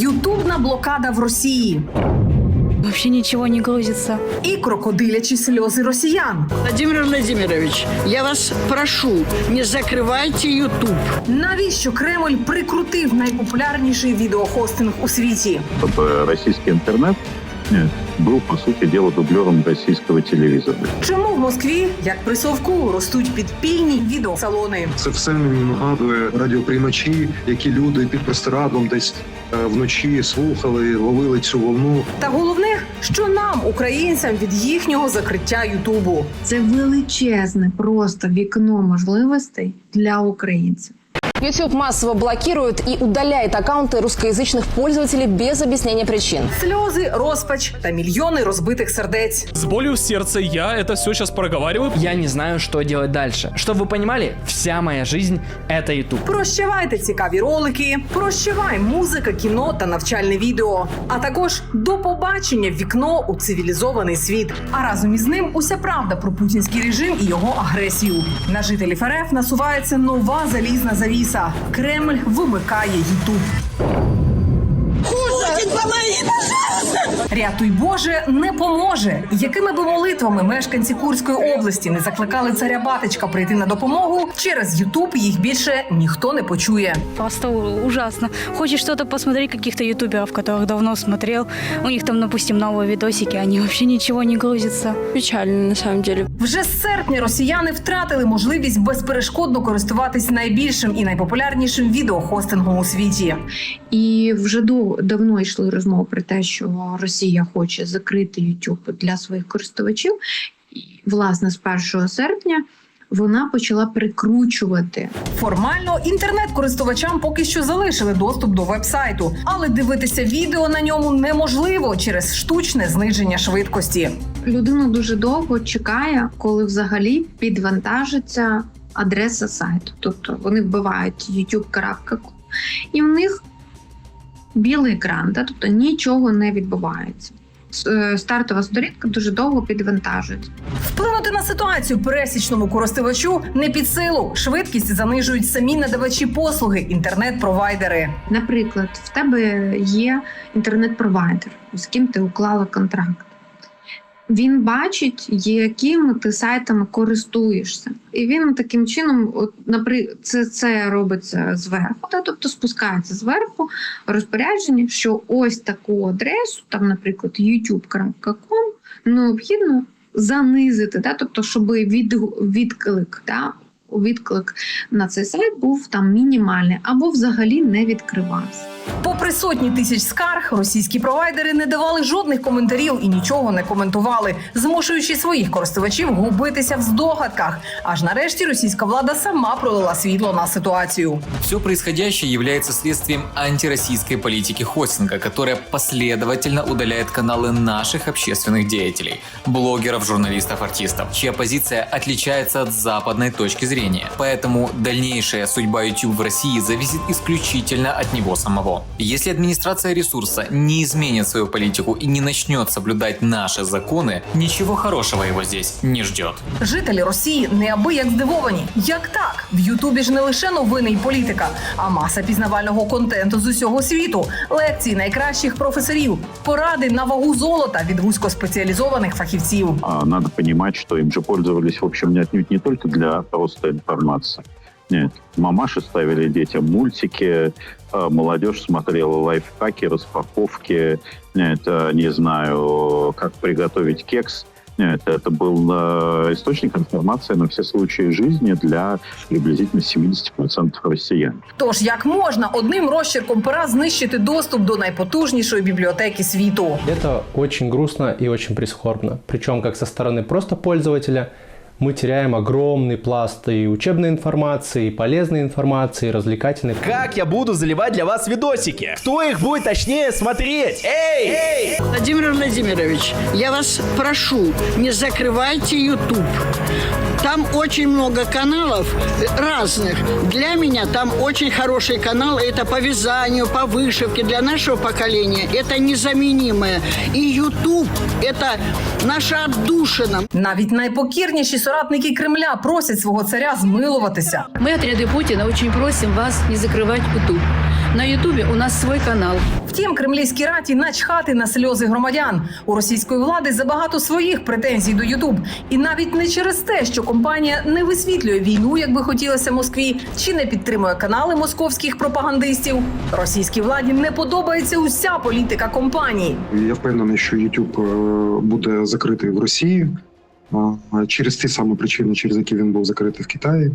Ютубна блокада в Росії Вообще ничего не грузится. і крокодилячі сльози росіян. Владимир Владимирович, я вас прошу, не закривайте Ютуб. Навіщо Кремль прикрутив найпопулярніший відеохостинг у світі? Тобто російський інтернет? нет, был, по сути дела, дублером российского телевизора. Чому в Москві, як при совку, ростуть підпільні відеосалони? Це все мені нагадує радіоприймачі, які люди під простирадлом десь е, вночі слухали, ловили цю волну. Та головне, що нам, українцям, від їхнього закриття Ютубу. Це величезне просто вікно можливостей для українців. YouTube массово блокирует и удаляет аккаунты русскоязычных пользователей без объяснения причин. Сльози, розпач та мільйони розбитих сердець. С болью в сердце я это все сейчас проговариваю. Я не знаю, что делать дальше. Чтобы вы понимали, вся моя жизнь — это YouTube. Прощавайте цікаві ролики, прощавай музика, кіно та навчальне відео. А також до побачення в вікно у цивілізований світ. А разом із ним уся правда про путінський режим і його агресію. На жителів РФ насувається нова залізна завіса. Кремль вимикає Ютуб. Рятуй Боже не поможе. Якими би молитвами мешканці Курської області не закликали царя батечка прийти на допомогу, через Ютуб їх більше ніхто не почує. Просто ужасно. Хочешь что-то посмотреть, каких-то ютуберов, которых давно смотрел. У них там, допустим, новые видосики, они вообще ничего не грузится. Печально, на самом деле. Вже з серпня росіяни втратили можливість безперешкодно користуватись найбільшим і найпопулярнішим відеохостингом у світі. І вже до, давно йшли розмови про те, що Росія хоче закрити YouTube для своїх користувачів. І, власне, з 1 серпня вона почала прикручувати Формально інтернет-користувачам поки що залишили доступ до вебсайту, але дивитися відео на ньому неможливо через штучне зниження швидкості. Людина дуже довго чекає, коли взагалі підвантажиться адреса сайту. Тобто вони вбивають youtube.com, і в них білий екран, да? тобто нічого не відбувається. Е, Стартова сторінка дуже довго підвантажується. Вплинути на ситуацію пересічному користувачу не під силу. Швидкість занижують самі надавачі послуги, інтернет-провайдери. Наприклад, в тебе є інтернет-провайдер, з ким ти уклала контракт. Він бачить, якими ти сайтами користуєшся, і він таким чином, от, наприклад, це, це робиться зверху, та, тобто спускається зверху розпорядження, що ось таку адресу, там, наприклад, youtube.com, необхідно занизити, та, тобто, щоб від, відклик, та, відклик на цей сайт був там мінімальний або взагалі не відкривався. Попри сотні тисяч скарг, російські провайдери не давали жодних коментарів і нічого не коментували, змушуючи своїх користувачів губитися в здогадках. Аж нарешті російська влада сама пролила світло на ситуацію. Все происходящее является следствием антироссийской политики хостинга, которая последовательно удаляет каналы наших общественных деятелей, блогеров, журналистов, артистов, чья позиция отличается от западной точки зрения. Поэтому дальнейшая судьба YouTube в России зависит исключительно от него самого. Если администрация ресурса не изменит свою политику и не начнет соблюдать наши законы, ничего хорошего его здесь не ждет. Жителі Росії неабияк здивовані. Як так? В Ютубі ж не лише новини й політика, а маса пізнавального контенту з усього світу, лекції найкращих професорів, поради на вагу золота від вузькоспеціалізованих фахівців. А надо понимать, что им же пользовались, в общем, не отнюдь не только для просто информации. Нет, мамаши ставили детям мультики, а молодежь смотрела лайфхаки, распаковки, нет, а, не знаю, как приготовить кекс. Нет, это был э, источник информации на все случаи жизни для приблизительно 70% россиян. Тож як можна одним розчерком пера знищити доступ до найпотужнішої бібліотеки світу? Это очень грустно и очень прискорбно. Причем как со стороны просто пользователя мы теряем огромный пласт и учебной информации, и полезной информации, и развлекательной. Как я буду заливать для вас видосики? Кто их будет точнее смотреть? Эй! Эй! Владимир Владимирович, я вас прошу, не закрывайте YouTube. Там очень много каналов разных. Для меня там очень хорошие каналы. Это по вязанию, по вышивке. Для нашего поколения это незаменимое. И YouTube – это наша отдушина. Навіть найпокірніші соратники Кремля просять свого царя змилуватися. Мы, отряды Путина, очень просим вас не закрывать YouTube. На YouTube у нас свой канал. Втім, кремлівській раді начхати на сльози громадян. У російської влади забагато своїх претензій до Ютуб, і навіть не через те, що компанія не висвітлює війну, як би хотілося Москві, чи не підтримує канали московських пропагандистів. Російській владі не подобається уся політика компанії. Я впевнений, що YouTube е, буде закритий в Росії е, через ті самі причини, через які він був закритий в Китаї,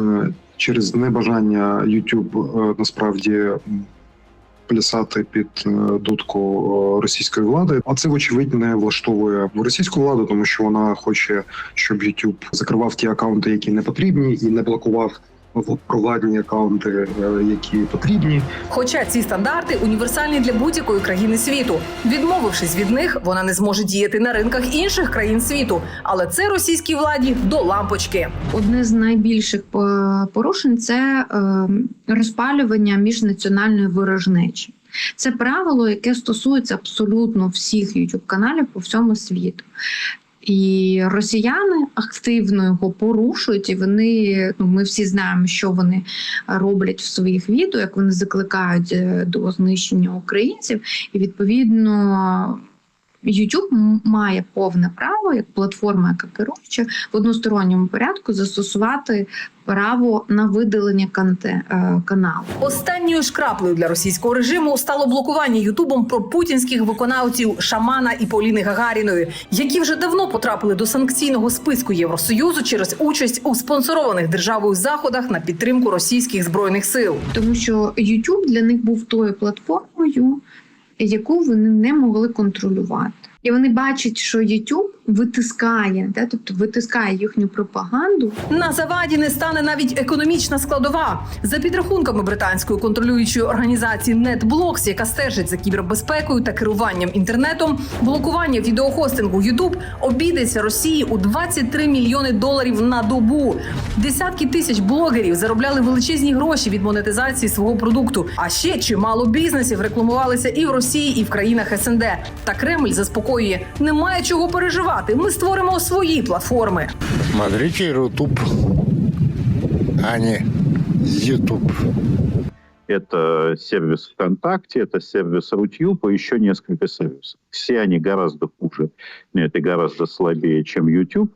Е, через небажання YouTube насправді плясати під е, дудку е, російської влади. А це вочевидь не влаштовує російську владу, тому що вона хоче, щоб YouTube закривав ті акаунти, які не потрібні, і не блокував провладні акаунти, е, які потрібні. Хоча ці стандарти універсальні для будь-якої країни світу. Відмовившись від них, вона не зможе діяти на ринках інших країн світу. Але це російській владі до лампочки. Одне з найбільших е, порушень це е, розпалювання міжнаціональної ворожнечі. Це правило, яке стосується абсолютно всіх youtube каналів по всьому світу. І росіяни активно його порушують, і вони ну ми всі знаємо, що вони роблять в своїх відео, як вони закликають е, до знищення українців, і відповідно. YouTube має повне право, як платформа, яка керуюча в односторонньому порядку застосувати право на видалення канте, е, каналу. Останньою ж краплею для російського режиму стало блокування Ютубом про путінських виконавців Шамана і Поліни Гагаріної, які вже давно потрапили до санкційного списку Євросоюзу через участь у спонсорованих державою заходах на підтримку російських збройних сил. тому що YouTube для них був тою платформою, яку вони не могли контролювати. І вони бачать, що YouTube витискає, да, тобто витискає їхню пропаганду. На заваді не стане навіть економічна складова. За підрахунками британської контролюючої організації NetBlocks, яка стежить за кібербезпекою та керуванням інтернетом, блокування відеохостингу YouTube обійдеться Росії у 23 мільйони доларів на добу. Десятки тисяч блогерів заробляли величезні гроші від монетизації свого продукту. А ще чимало бізнесів рекламувалися і в Росії, і в країнах СНД. Та Кремль заспокоює: немає чого переживати. Ми створимо свої платформи. Смотрите YouTube, а не YouTube. Это сервис ВКонтакте, это сервис Рутюб и еще несколько сервисов. Все они гораздо хуже, нет, и гораздо слабее, чем YouTube.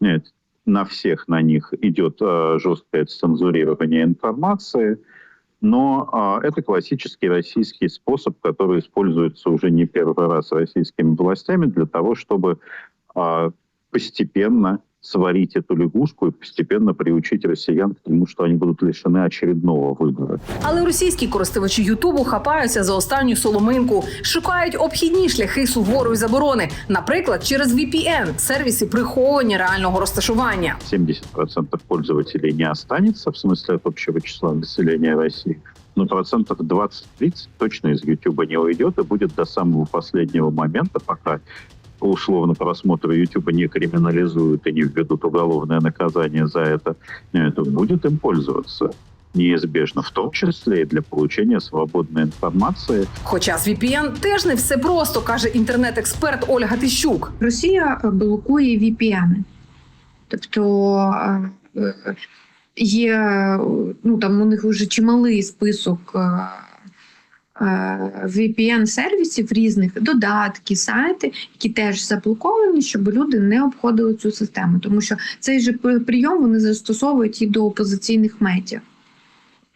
Нет, на всех на них идет э, жесткое цензурирование информации, но э, это классический российский способ, который используется уже не первый раз российскими властями для того, чтобы постепенно сварить эту лягушку и постепенно приучить россиян к тому, что они будут лишены очередного выбора. Але російські користувачі Ютубу хапаються за останню соломинку, шукають обхідні шляхи суворої заборони, наприклад, через VPN – сервіси приховування реального розташування. 70% пользователей не останется, в смысле от общего числа населения России. Но процентов 20-30 точно из YouTube не уйдет и будет до самого последнего момента, пока условно просмотр YouTube не криминализуют и не введут уголовное наказание за это, это будет им пользоваться неизбежно, в том числе и для получения свободной информации. Хоча з VPN теж не все просто, каже інтернет-експерт Ольга Тищук. Росія блокує VPN. Тобто е, е, є ну там у них вже чималий список е, VPN-сервісів різних, додатки, сайти, які теж заблоковані, щоб люди не обходили цю систему. Тому що цей же прийом вони застосовують і до опозиційних медіа,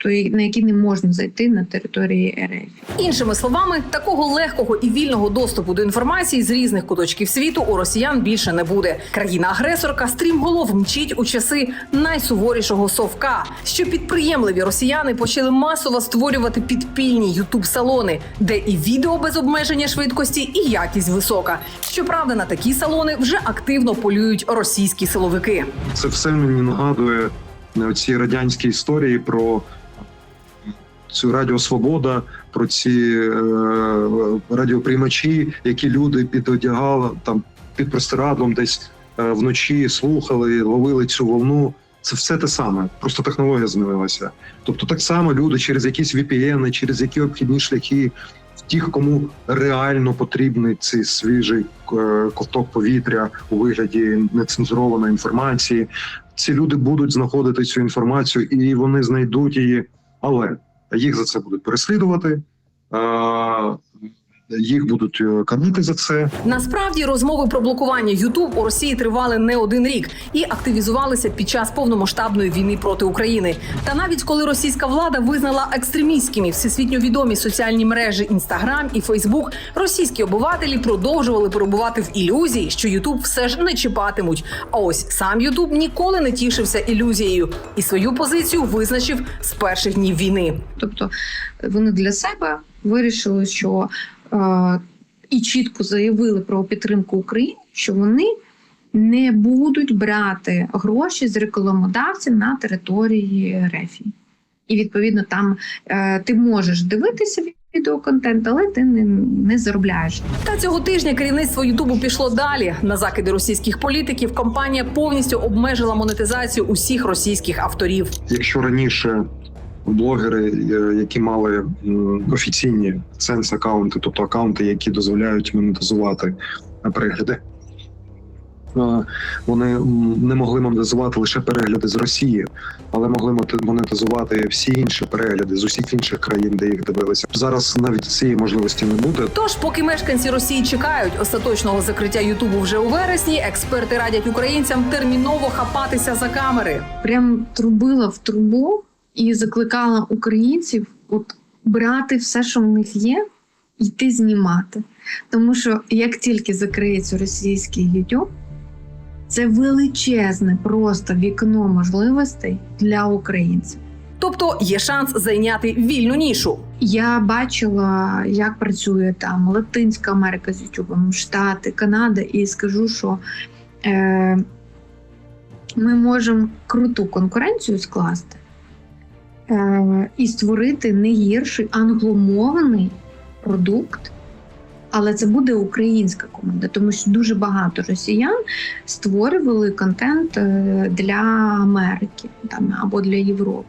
на які не можна зайти на території РФ. Іншими словами, такого легкого і вільного доступу до інформації з різних куточків світу у росіян більше не буде. Країна-агресорка стрімголов мчить у часи найсуворішого совка, що підприємливі росіяни почали масово створювати підпільні ютуб-салони, де і відео без обмеження швидкості, і якість висока. Щоправда, на такі салони вже активно полюють російські силовики. Це все мені нагадує е, ці радянські історії про цю Радіо Свобода, про ці е, радіоприймачі, які люди підодягали там під простирадлом, десь е, вночі слухали, ловили цю волну. Це все те саме, просто технологія змінилася. Тобто, так само люди через якісь VPN, через які обхідні шляхи, тих, кому реально потрібний цей свіжий е, ковток повітря у вигляді нецензурованої інформації. Ці люди будуть знаходити цю інформацію і вони знайдуть її, але їх за це будуть переслідувати. Е, Їх будуть е, канити за це. Насправді розмови про блокування Ютуб у Росії тривали не один рік і активізувалися під час повномасштабної війни проти України. Та навіть коли російська влада визнала екстремістськими всесвітньо відомі соціальні мережі Інстаграм і Фейсбук, російські обивателі продовжували перебувати в ілюзії, що Ютуб все ж не чіпатимуть. А ось сам Ютуб ніколи не тішився ілюзією і свою позицію визначив з перших днів війни. Тобто вони для себе вирішили, що е, і чітко заявили про підтримку України, що вони не будуть брати гроші з рекламодавців на території РФ. І відповідно там е, ти можеш дивитися відеоконтент, але ти не, не заробляєш. Та цього тижня керівництво Ютубу пішло далі. На закиди російських політиків компанія повністю обмежила монетизацію усіх російських авторів. Якщо раніше блогери, е, які мали офіційні сенс акаунти, тобто акаунти, які дозволяють монетизувати е, перегляди. е, Вони не могли монетизувати лише перегляди з Росії, але могли монетизувати всі інші перегляди з усіх інших країн, де їх дивилися. Зараз навіть цієї можливості не буде. Тож, поки мешканці Росії чекають остаточного закриття Ютубу вже у вересні, експерти радять українцям терміново хапатися за камери. Прям трубила в трубу і закликала українців от брати все, що в них є, і йти знімати. Тому що як тільки закриється російський YouTube, це величезне просто вікно можливостей для українців. Тобто є шанс зайняти вільну нішу. Я бачила, як працює там Латинська Америка з Ютубом, Штати, Канада, і скажу, що е, ми можемо круту конкуренцію скласти і створити не гірший англомовний продукт. Але це буде українська команда, тому що дуже багато росіян створювали контент е, для Америки там, або для Європи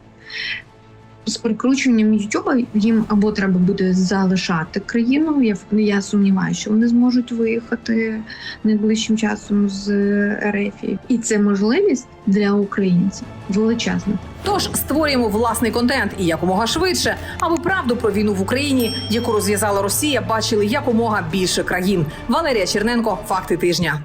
з прикручуванням Ютуба їм або треба буде залишати країну. Я я сумніваюся, що вони зможуть виїхати найближчим часом з РФ. І це можливість для українців величезна. Тож створюємо власний контент і якомога швидше, аби правду про війну в Україні, яку розв'язала Росія, бачили якомога більше країн. Валерія Черненко, факти тижня.